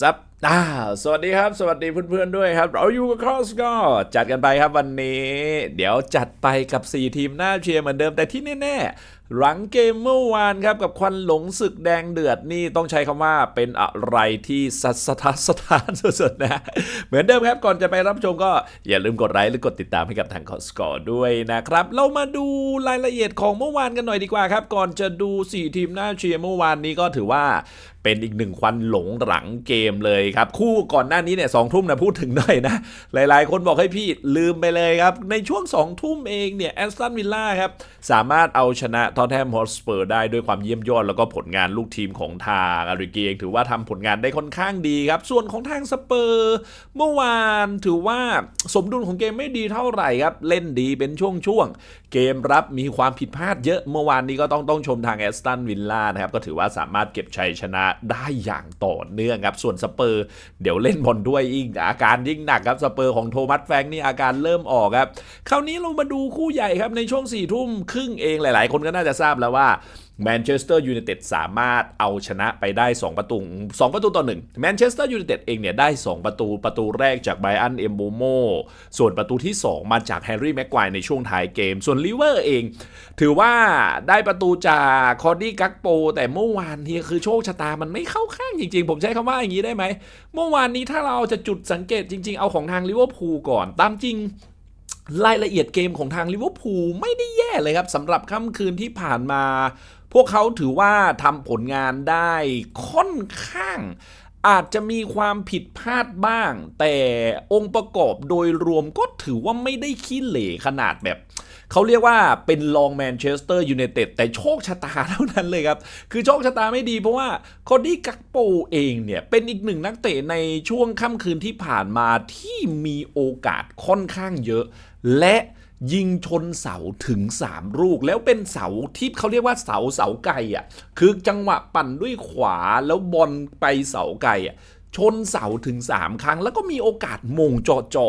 ซับ อ่าสวัสดีครับ สวัสดีเพื่อนๆด้วยครับ เราอยู่กับครอสก็จัดกันไปครับวันนี้ เดี๋ยวจัดไปกับ 4 ทีมหน้าเชียร์เหมือนเดิมแต่ที่แน่ๆหลังเกมเมื่อวานครับกับควันหลงศึกแดงเดือดนี่ต้องใช้คำว่าเป็นอะไรที่สัสทานสถานสุดๆนะ เหมือนเดิมครับก่อนจะไปรับชมก็อย่าลืมกดไลค์หรือกดติดตามให้กับทางคอสกอด้วยนะครับ เรามาดูรายละเอียดของเมื่อวานกันหน่อยดีกว่าครับ ก่อนจะดู 4 ทีมหน้าเชียร์เมื่อวานนี้ก็ถือว่าเป็นอีกหนึ่งควันหลงหลังเกมเลยครับ คู่ก่อนหน้านี้เนี่ยสองทุ่มนะพูดถึงหน่อยนะ หลายๆ คนบอกให้พี่ลืมไปเลยครับ ในช่วงสองทุ่มเองเนี่ยแอสตันวิลล่าครับ สามารถเอาชนะทอตแฮมฮอตสเปอร์ได้ด้วยความเยี่ยมยอด แล้วก็ผลงานลูกทีมของทางอาริเกเองถือว่าทำผลงานได้ค่อนข้างดีครับ ส่วนของทางสเปอร์เมื่อวานถือว่าสมดุลของเกมไม่ดีเท่าไหร่ครับเล่นดีเป็นช่วงๆเกมรับมีความผิดพลาดเยอะเมื่อวานนี้ก็ต้องต้องชมทางแอสตันวิลล่านะครับก็ถือว่าสามารถเก็บชัยชนะได้อย่างต่อเนื่องครับส่วนสเปอร์เดี๋ยวเล่นบอลด้วยยิ่งอาการยิ่งหนักครับสเปอร์ของโทมัสแฟงนี่อาการเริ่มออกครับคราวนี้เรามาดูคู่ใหญ่ครับในช่วง4ี่ทุ่มครึ่งเองหลาย ๆ คนก็น่าจะทราบแล้วว่าแมนเชสเตอร์ยูไนเต็ดสามารถเอาชนะไปได้ 2 ประตู 2 ประตูต่อ1แมนเชสเตอร์ยูไนเต็ดเองเนี่ยได้ 2 ประตูประตูแรกจากไบอันเอมโบโมส่วนประตูที่ 2 มาจากแฮร์รี่แม็กควายในช่วงท้ายเกม ส่วนลิเวอร์เอง ถือว่าได้ประตูจากคอร์ดี้กักโป แต่เมื่อวานนี้คือโชคชะตามันไม่เข้าข้างจริง ๆ ผมใช้คำว่าอย่างนี้ได้ไหมเมื่อวานนี้ถ้าเราจะจุดสังเกตจริง ๆ เอาของทางลิเวอร์พูลก่อน ตามจริงรายละเอียดเกมของทางลิเวอร์พูลไม่ได้แย่เลยครับสำหรับค่ำคืนที่ผ่านมา พวกเขาถือว่าทำผลงานได้ค่อนข้างอาจจะมีความผิดพลาดบ้าง แต่องค์ประกอบโดยรวมก็ถือว่าไม่ได้ขี้เหร่ขนาดแบบ เขาเรียกว่าเป็นรองแมนเชสเตอร์ยูไนเต็ดแต่โชคชะตาเท่านั้นเลยครับ คือโชคชะตาไม่ดีเพราะว่าคอดี้กักโปเองเนี่ย เป็นอีกหนึ่งนักเตะในช่วงค่ำคืนที่ผ่านมาที่มีโอกาสค่อนข้างเยอะ และยิงชนเสาถึง 3 ลูก แล้วเป็นเสาที่เขาเรียกว่าเสาเสาไก่อะคือจังหวะปั่นด้วยขวาแล้วบอลไปเสาไก่อะชนเสาถึง 3 ครั้ง แล้วก็มีโอกาสมงจ่อ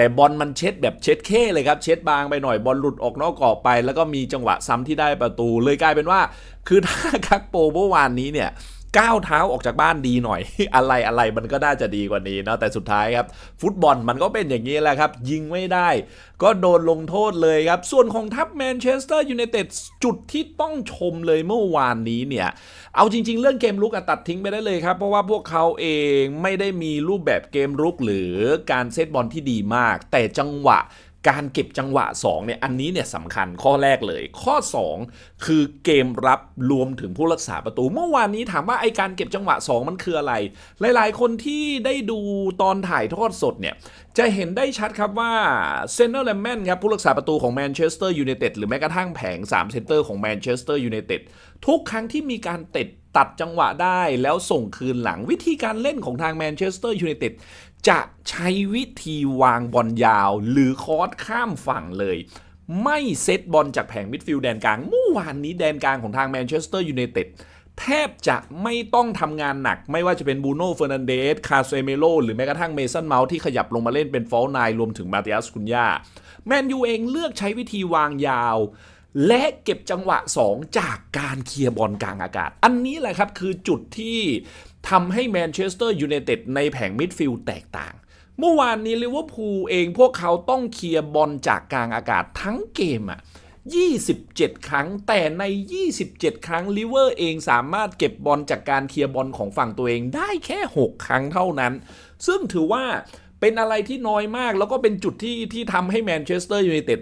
แต่บอลมันเช็ดแบบเช็ดเค้เลยครับ เช็ดบางไปหน่อยบอลหลุดออกนอกกรอบไป แล้วก็มีจังหวะซ้ำที่ได้ประตู เลยกลายเป็นว่า คือถ้าคักโปเมื่อวานนี้เนี่ย ก้าวเท้าออกจากบ้านดีหน่อย อะไรอะไรมันก็น่าจะดีกว่านี้เนาะแต่สุดท้ายครับ ฟุตบอลมันก็เป็นอย่างนี้แหละครับ ยิงไม่ได้ ก็โดนลงโทษเลยครับ ส่วนของทัพแมนเชสเตอร์ยูไนเต็ดจุดที่ต้องชมเลยเมื่อวานนี้เนี่ย เอาจริง ๆ เรื่องเกมลุกตัดทิ้งไปได้เลยครับ เพราะว่าพวกเขาเองไม่ได้มีรูปแบบเกมลุกหรือการเซตบอลที่ดีมาก แต่จังหวะ การเก็บจังหวะ 2 เนี่ย อันนี้เนี่ยสำคัญข้อแรกเลย ข้อ 2 คือเกมรับรวมถึงผู้รักษาประตู เมื่อวานนี้ถามว่าไอการเก็บจังหวะ 2 มันคืออะไร หลายๆ คนที่ได้ดูตอนถ่ายทอดสดเนี่ย จะเห็นได้ชัดครับว่าเซนเนอร์แลมแมนครับ ผู้รักษาประตูของแมนเชสเตอร์ยูไนเต็ดหรือแม้กระทั่งแผง 3 เซนเตอร์ของแมนเชสเตอร์ยูไนเต็ดทุกครั้งที่มีการเตะตัดจังหวะได้แล้วส่งคืนหลังวิธีการเล่นของทางแมนเชสเตอร์ยูไนเต็ด จะใช้วิธีวางบอลยาว หรือคอร์สข้ามฝั่งเลย ไม่เซตบอลจากแผงมิดฟิลด์แดนกลางเมื่อวานนี้แดนกลางของทางแมนเชสเตอร์ยูไนเต็ดแทบจะไม่ต้องทำงานหนัก ไม่ว่าจะเป็นบูโน่เฟอร์นันเดสคาเซเมโลหรือแม้กระทั่งเมสันเมาส์ที่ขยับลงมาเล่นเป็นฟอลไนรวมถึงมาติอัสคุนยาแมนยูเองเลือกใช้วิธีวางยาว และเก็บจังหวะ 2 จากการเคลียร์บอลกลางอากาศ อันนี้แหละครับคือจุดที่ ทำให้แมนเชสเตอร์ยูไนเต็ดในแผงมิดฟิลด์แตกต่าง เมื่อวานนี้ลิเวอร์พูลเองพวกเขาต้องเคลียร์บอลจากกลางอากาศทั้งเกมอะ27 ครั้ง แต่ใน 27 ครั้งลิเวอร์เองสามารถเก็บบอลจากการเคลียร์บอลของฝั่งตัวเองได้แค่ 6 ครั้งเท่านั้น ซึ่งถือว่าเป็นอะไรที่น้อยมาก แล้วก็เป็นจุดที่ที่ทำให้แมนเชสเตอร์ยูไนเต็ด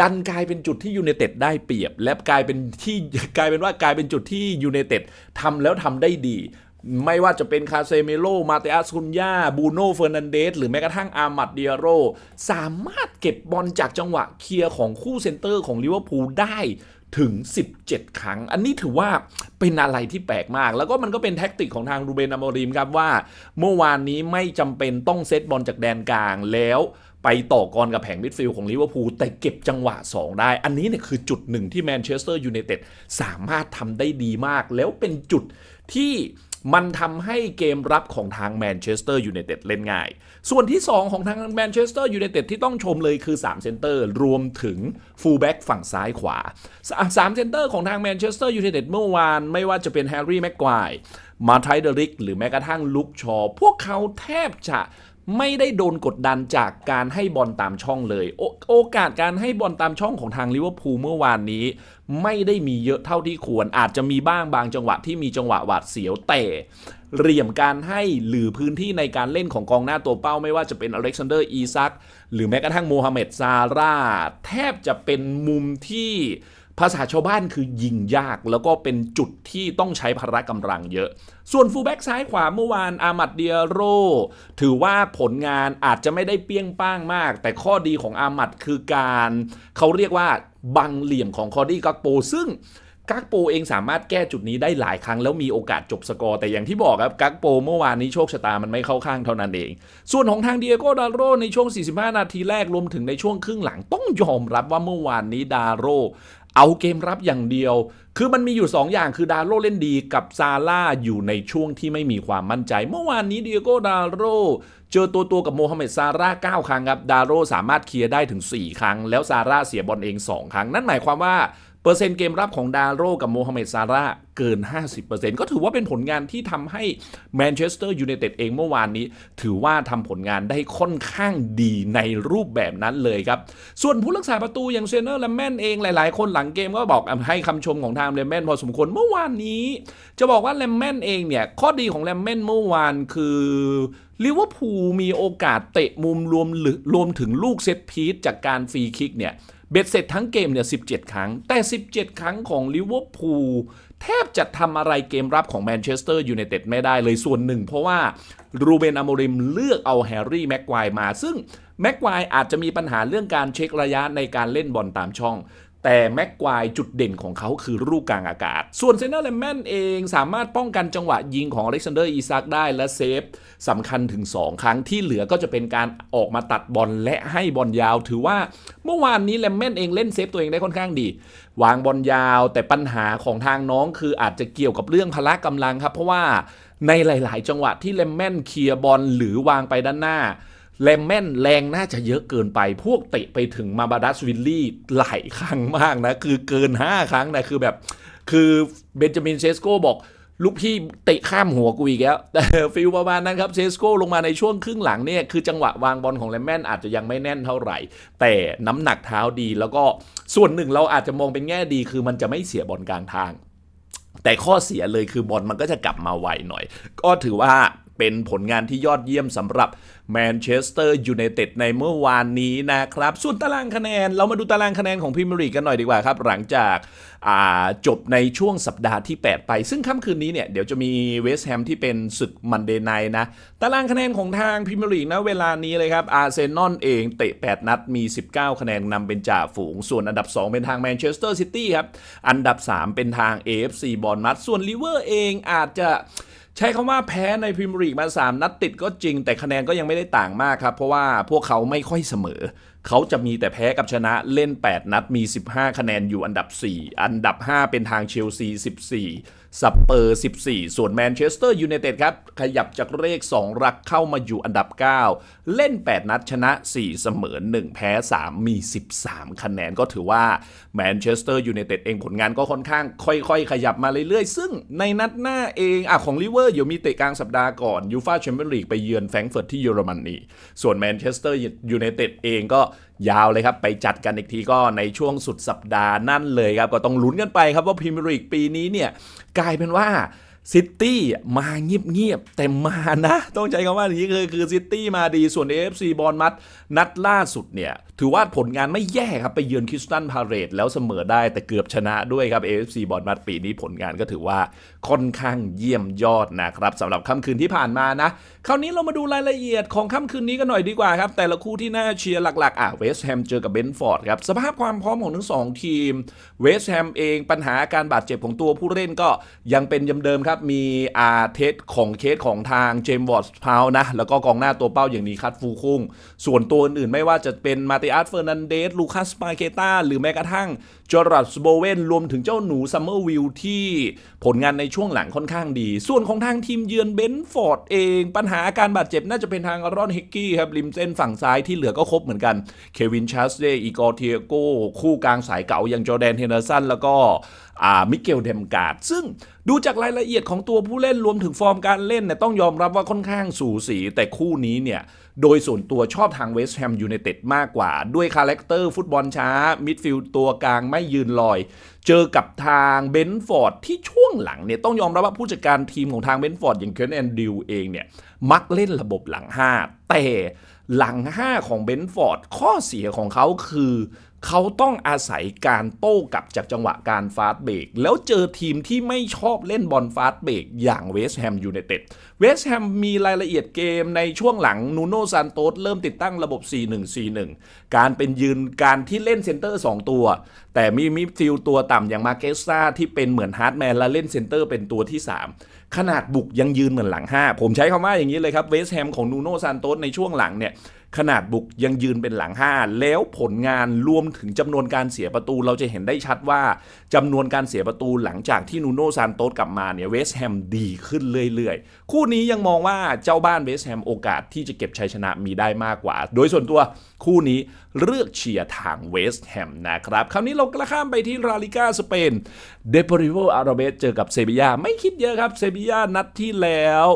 ดันกลายเป็นจุดที่ยูไนเต็ดได้เปรียบ และกลายเป็นที่กลายเป็นว่ากลายเป็นจุดที่ยูไนเต็ดทำแล้วทำได้ดี ไม่ว่าจะเป็นคาเซเมโล มาเตอัสคุนยาบูโน่เฟอร์นันเดสหรือแม้กระทั่งอามัดเดียโร สามารถเก็บบอลจากจังหวะเคลียร์ของคู่เซนเตอร์ของลิเวอร์พูลได้ถึง 17 ครั้ง อันนี้ถือว่าเป็นอะไรที่แปลกมาก แล้วก็มันก็เป็นแท็กติกของทางรูเบนอามอริมครับว่า เมื่อวานนี้ไม่จำเป็นต้องเซตบอลจากแดนกลางแล้ว ไปต่อกรกับแผงมิดฟิลด์ของลิเวอร์พูลแต่เก็บจังหวะ 2 ได้ อันนี้เนี่ยคือจุดหนึ่งที่แมนเชสเตอร์ยูไนเต็ดสามารถทำได้ดีมาก แล้วเป็นจุดที่มันทำให้เกมรับของทางแมนเชสเตอร์ยูไนเต็ดเล่นง่าย ส่วนที่ 2 ของทางแมนเชสเตอร์ยูไนเต็ดที่ต้องชมเลยคือ 3 เซนเตอร์ รวมถึงฟูลแบ็กฝั่งซ้ายขวา 3 เซนเตอร์ของทางแมนเชสเตอร์ยูไนเต็ดเมื่อวานไม่ว่าจะเป็นแฮร์รี่แม็กควายมาไทเดริก หรือแม้กระทั่งลุกชอ พวกเขาแทบจะ ไม่ได้โดนกดดันจากการให้บอลตามช่องเลยโอโอกาสการให้บอลตามช่องของทางลิเวอร์พูลเมื่อวานนี้ ไม่ได้มีเยอะเท่าที่ควร อาจจะมีบ้างบางจังหวะที่มีจังหวะหวาดเสียวแต่เหลี่ยมการให้หรือพื้นที่ในการเล่นของกองหน้าตัวเป้าไม่ว่าจะเป็นอเล็กซานเดอร์อีซักหรือแม้กระทั่งโมฮัมเหม็ดซาร่าแทบจะเป็นมุมที่ ภาษาชาวบ้านคือยิงยากแล้วก็เป็นจุดที่ต้องใช้พละกำลังเยอะ ส่วนฟูลแบ็กซ้ายขวาเมื่อวานอามัดเดียโร ถือว่าผลงานอาจจะไม่ได้เปี้ยงป้างมาก แต่ข้อดีของอามัดคือการเขาเรียกว่าบังเหลี่ยมของคอร์ดี้กักโป ซึ่งกักโปเองสามารถแก้จุดนี้ได้หลายครั้ง แล้วมีโอกาสจบสกอร์ แต่อย่างที่บอกครับกักโปเมื่อวานนี้โชคชะตามันไม่เข้าข้างเท่านั้นเอง ส่วนของทางเดียโกดาโรในช่วง 45 นาทีแรกรวมถึงในช่วงครึ่งหลังต้องยอมรับว่าเมื่อวานนี้ดาโร เอาเกมรับอย่างเดียว คือมันมีอยู่ 2 อย่างคือดาโรเล่นดีกับซาร่าอยู่ในช่วงที่ไม่มีความมั่นใจ เมื่อวานนี้เดียโกดาโรเจอตัวตัวกับโมฮัมเหม็ดซาร่า9ครั้งครับ ดาโรสามารถเคลียร์ได้ถึง 4 ครั้ง แล้วซาร่าเสียบอลเอง 2 ครั้ง นั่นหมายความว่า เปอร์เซ็นต์เกมรับของดาโรกับโมฮัมเหม็ดซาร่าเกิน 50%ก็ถือว่าเป็นผลงานที่ทำให้แมนเชสเตอร์ยูไนเต็ดเองเมื่อวานนี้ ถือว่าทำผลงานได้ค่อนข้างดีในรูปแบบนั้นเลยครับ ส่วนผู้รักษาประตูอย่างเซเนอร์และแมนเองหลาย ๆ คนหลังเกมก็บอกให้คำชมของทางเลมแมนพอสมควรเมื่อวานนี้ จะบอกว่าเลมแมนเองเนี่ย ข้อดีของเลมแมนเมื่อวานคือลิเวอร์พูลมีโอกาสเตะมุมรวมรวมถึงลูกเซตพีซจากการฟรีคิกเนี่ย เบ็ดเสร็จทั้งเกมเนี่ย 17 ครั้ง แต่ 17 ครั้งของลิเวอร์พูลแทบจะทำอะไรเกมรับของแมนเชสเตอร์ยูไนเต็ดไม่ได้เลยส่วนหนึ่ง เพราะว่ารูเบนอโมริมเลือกเอาแฮร์รี่แม็กควายมา ซึ่งแม็กควายอาจจะมีปัญหาเรื่องการเช็คระยะในการเล่นบอลตามช่อง แต่แม็กควายจุดเด่นของเขาคือลูกกลางอากาศ ส่วนเซนเนอร์เลมแมนเองสามารถป้องกันจังหวะยิงของอเล็กซานเดอร์อีซักได้และเซฟสำคัญถึง 2 ครั้งที่เหลือก็จะเป็นการออกมาตัดบอลและให้บอลยาว ถือว่าเมื่อวานนี้เลมแมนเองเล่นเซฟตัวเองได้ค่อนข้างดี วางบอลยาว แต่ปัญหาของทางน้องคืออาจจะเกี่ยวกับเรื่องพละกำลังครับ เพราะว่าในหลาย ๆ จังหวะที่เลมแมนเคลียร์บอลหรือวางไปด้านหน้า เลมแมนแรงน่าจะเยอะเกินไป พวกเตะไปถึงมาบาดัสวิลลี่หลายครั้งมากนะ คือเกิน 5 ครั้งนะ คือแบบ คือเบนจามินเชสโกบอก ลูกพี่เตะข้ามหัวกูอีกแล้ว แต่ฟิลประมาณนั้นครับเชสโกลงมาในช่วงครึ่งหลังเนี่ย คือจังหวะวางบอลของเลมแมนอาจจะยังไม่แน่นเท่าไหร่ แต่น้ำหนักเท้าดีแล้วก็ส่วนหนึ่งเราอาจจะมองเป็นแง่ดี คือมันจะไม่เสียบอลกลางทางแต่ข้อเสียเลยคือบอลมันก็จะกลับมาไวหน่อย ก็ถือว่า เป็นผลงานที่ยอดเยี่ยมสำหรับแมนเชสเตอร์ยูไนเต็ดในเมื่อวานนี้นะครับ ส่วนตารางคะแนน เรามาดูตารางคะแนนของพรีเมียร์ลีกกันหน่อยดีกว่าครับ หลังจากจบในช่วงสัปดาห์ที่ 8 ไป ซึ่งค่ำคืนนี้เนี่ย เดี๋ยวจะมีเวสต์แฮมที่เป็นศึกมันเดย์ไนนะ ตารางคะแนนของทางพรีเมียร์ลีกนะเวลานี้เลยครับ อาร์เซนอลเองเตะ 8 นัดมี 19 คะแนนนำเป็นจ่าฝูง ส่วนอันดับ 2 เป็นทางแมนเชสเตอร์ซิตี้ครับ อันดับ 3 เป็นทาง AFC บอลมัดส่วนลิเวอร์เองอาจจะ ใช้คำว่าแพ้ในพรีเมียร์ลีกมา 3 นัดติดก็จริง แต่คะแนนก็ยังไม่ได้ต่างมากครับ เพราะว่าพวกเขาไม่ค่อยเสมอ เขาจะมีแต่แพ้กับชนะเล่น 8 นัดมี 15 คะแนนอยู่อันดับ 4 อันดับ 5 เป็นทางเชลซี 14สเปอร์ 14 ส่วนแมนเชสเตอร์ยูไนเต็ดครับ ขยับจากเลข 2 รักเข้ามาอยู่อันดับ 9 เล่น 8 นัดชนะ 4 เสมอ 1 แพ้ 3 มี 13 คะแนนก็ถือว่าแมนเชสเตอร์ยูไนเต็ดเองผลงานก็ค่อนข้าง ค่อยๆ ขยับมาเรื่อยๆ ซึ่งในนัดหน้าเองอะของลิเวอร์เดี๋ยวมีเตะกลางสัปดาห์ก่อนยูฟาแชมเปี้ยนลีกไปเยือนแฟรงก์เฟิร์ตที่เยอรมนีส่วนแมนเชสเตอร์ยูไนเต็ดเองก็ ยาวเลยครับ ไปจัดกันอีกทีก็ในช่วงสุดสัปดาห์นั่นเลยครับ ก็ต้องลุ้นกันไปครับว่าพรีเมียร์ลีกปีนี้เนี่ยกลายเป็นว่าซิตี้มาเงียบๆแต่มานะ ต้องใช้คำว่าอย่างนี้คือคือซิตี้มาดีส่วน AFC บอลมัดนัดล่าสุดเนี่ย ถือว่าผลงานไม่แย่ครับ ไปเยือนคริสตันพาเรตแล้วเสมอได้แต่เกือบชนะด้วยครับ AFC บอลมัดปีนี้ผลงานก็ถือว่าค่อนข้างเยี่ยมยอดนะครับสำหรับค่ำคืนที่ผ่านมานะ คราวนี้เรามาดูรายละเอียดของค่ำคืนนี้กันหน่อยดีกว่าครับ แต่ละคู่ที่น่าเชียร์หลักๆ อะเวสต์แฮมเจอกับเบนฟอร์ดครับสภาพความพร้อมของทั้งสองทีมเวสต์แฮมเองปัญหาการบาดเจ็บของตัวผู้เล่นก็ยังเป็นยำเดิมครับ มีอาเทสของเคสของทางเจมส์วอร์ดพาวนะ แล้วก็กองหน้าตัวเป้าอย่างนี้คัตฟูคุงส่วนตัวอื่นๆไม่ว่าจะเป็นมาติอัสเฟอร์นันเดสลูคัสปาเกตาหรือแม้กระทั่งจอรัสโบเวนรวมถึงเจ้าหนูซัมเมอร์วิลที่ผลงานในช่วงหลังค่อนข้างดี ส่วนของทางทีมเยือนเบนฟอร์ดเองปัญหาอาการบาดเจ็บน่าจะเป็นทางรอนฮิกกี้ครับริมเส้นฝั่งซ้ายที่เหลือก็ครบเหมือนกัน เควินชาสเดอีกอร์เทียโกคู่กลางสายเก่าอย่างจอแดนเฮนเดอร์สันแล้วก็มิเกลเดมการ์ดซึ่งดูจากรายละเอียดของตัวผู้เล่นรวมถึงฟอร์มการเล่นเนี่ยต้องยอมรับว่าค่อนข้างสูสี แต่คู่นี้เนี่ย โดยส่วนตัวชอบทางเวสต์แฮมยูไนเต็ดมากกว่า ด้วยคาแรคเตอร์ฟุตบอลช้า มิดฟิลด์ตัวกลางไม่ยืนลอย เจอกับทางเบนฟอร์ดที่ช่วงหลังเนี่ยต้องยอมรับว่าผู้จัดการทีมของทางเบนฟอร์ดอย่างเคนแอนดิวเองเนี่ยมักเล่นระบบหลัง 5 แต่หลัง 5 ของเบนฟอร์ดข้อเสียของเขาคือ เขาต้องอาศัยการโต้กลับจากจังหวะการฟาสเบรกแล้วเจอทีมที่ไม่ชอบเล่นบอลฟาสเบรกอย่างเวสต์แฮมยูไนเต็ดเวสต์แฮมมีรายละเอียดเกมในช่วงหลังนูโนซานโตสเริ่มติดตั้งระบบ 4-1-4-1 การเป็นยืนการที่เล่นเซนเตอร์ 2 ตัว แต่มีมิดฟิลตัวต่ำอย่างมาเกสซาที่เป็นเหมือนฮาร์ดแมนและเล่นเซนเตอร์เป็นตัวที่ 3 ขนาดบุกยังยืนเหมือนหลัง 5 ผมใช้คำว่าอย่างนี้เลยครับเวสต์แฮมของนูโนซานโตสในช่วงหลังเนี่ย ขนาดบุกยังยืนเป็นหลัง 5 แล้วผลงานรวมถึงจำนวนการเสียประตู เราจะเห็นได้ชัดว่าจำนวนการเสียประตูหลังจากที่นูโน่ซานโตสกลับมาเนี่ยเวสต์แฮมดีขึ้นเรื่อยๆ คู่นี้ยังมองว่าเจ้าบ้านเวสต์แฮมโอกาสที่จะเก็บชัยชนะมีได้มากกว่า โดยส่วนตัวคู่นี้เลือกเชียร์ทางเวสต์แฮมนะครับ คราวนี้เรากระข้ามไปที่ลาลิก้าสเปนเดปริโวอาราเบสเจอกับเซบียาไม่คิดเยอะครับเซบียานัดที่แล้ว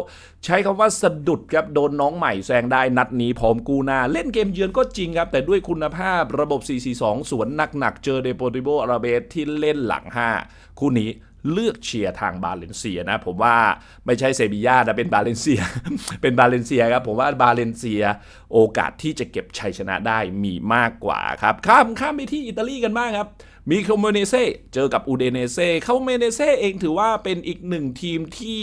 ใช้คำว่าสะดุดครับโดนน้องใหม่แซงได้นัดนี้พร้อมกูนาเล่นเกมเยือนก็จริงครับ แต่ด้วยคุณภาพระบบ 4-4-2 สวนหนักๆ เจอเดโปติโบอาราเบสที่เล่นหลัง 5 คู่นี้เลือกเชียร์ทางบาเลนเซียนะ ผมว่าไม่ใช่เซบียาแต่เป็นบาเลนเซีย เป็นบาเลนเซียครับผมว่าบาเลนเซียโอกาสที่จะเก็บชัยชนะได้มีมากกว่าครับข้ามข้ามไปที่อิตาลีกันบ้างครับ มีคาโมเนเซ่เจอกับอูเดเนเซ่คาโมเนเซ่เองถือว่าเป็นอีกหนึ่งทีมที่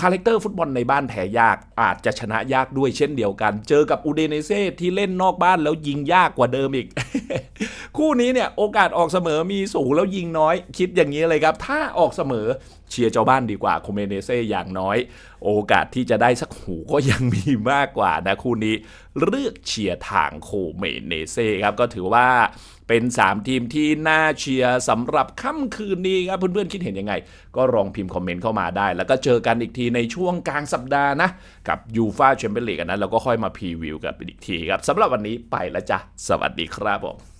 คาแรคเตอร์ฟุตบอลในบ้านแพ้ยากอาจจะชนะยากด้วยเช่นเดียวกัน เจอกับอูเดเนเซ่ที่เล่นนอกบ้านแล้วยิงยากกว่าเดิมอีก คู่นี้เนี่ยโอกาสออกเสมอมีสูงแล้วยิงน้อย คิดอย่างนี้เลยครับ ถ้าออกเสมอเชียร์เจ้าบ้านดีกว่าโคเมเนเซ่อย่างน้อย โอกาสที่จะได้สักหูก็ยังมีมากกว่านะคู่นี้เลือกเชียร์ทางโคเมเนเซ่ครับก็ถือว่าเป็น 3 ทีมที่น่าเชียร์สำหรับค่ำคืนนี้ครับ เพื่อนๆ คิดเห็นยังไง ก็ลองพิมพ์คอมเมนต์เข้ามาได้ แล้วก็เจอกันอีกทีในช่วงกลางสัปดาห์นะ กับยูฟาแชมเปี้ยนลีกนะแล้วก็ค่อยมาพรีวิวกันอีกทีครับสำหรับวันนี้ไปแล้วจ้ะ สวัสดีครับผม